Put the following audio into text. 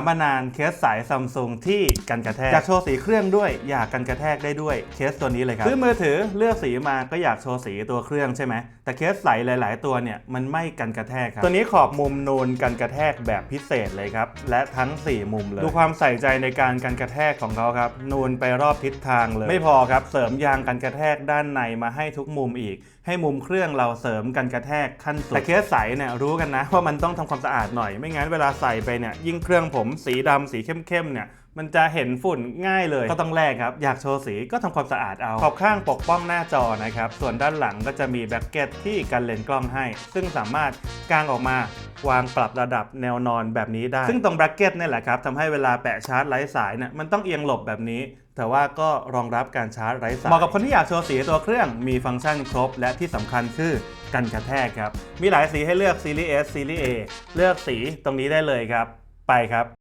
ามมานานเคสสายซัมซุงที่กันกระแทกอยากโชว์สีเครื่องด้วยอยากกันกระแทกได้ด้วยเคสตัวนี้เลยครับซื้อมือถือเลือกสีมาก็อยากโชว์สีตัวเครื่องใช่ไหมแต่เคสใสหลาย ๆ ตัวเนี่ยมันไม่กันกระแทกครับตัวนี้ขอบมุมนูนกันกระแทกแบบพิเศษเลยครับและทั้ง 4 มุมเลยดูความใส่ใจในการกันกระแทกของเขาครับนูนไปรอบทิศทางเลย ไม่พอครับเสริมยางกันกระแทกด้านในมาให้ทุกมุมอีก ให้มุมเครื่องเราเสริมกันกระแทกขั้นสุดแต่เคสใสเนี่ยรู้กันนะว่ามันต้องทำความสะอาดหน่อยไม่งั้นเวลาใส่ไปเนี่ยยิ่งเครื่องผมสีดำสีเข้มๆเนี่ยมันจะเห็นฝุ่นง่ายเลยก็ต้องแลกครับ อยากโชว์สีก็ทำความสะอาดเอา ขอบข้างปกป้องหน้าจอนะครับ ส่วนด้านหลังก็จะมีแบ็กเก็ตที่กันเลนส์กล้องให้ ซึ่งสามารถกางออกมาวางปรับระดับแนวนอนแบบนี้ได้ ซึ่งตรงแบ็กเก็ตนี่แหละครับทำให้เวลาแปะชาร์จไร้สายเนี่ยมันต้องเอียงหลบแบบนี้ แต่ว่าก็รองรับการชาร์จไร้สายเหมาะกับคนที่อยากโชว์สีตัวเครื่องมีฟังก์ชันครบ และที่สำคัญคือกันกระแทกครับมีหลายสีให้เลือกซีรีส์ S ซีรีส์ A เลือกสีตรงนี้ได้เลยครับ ไปครับ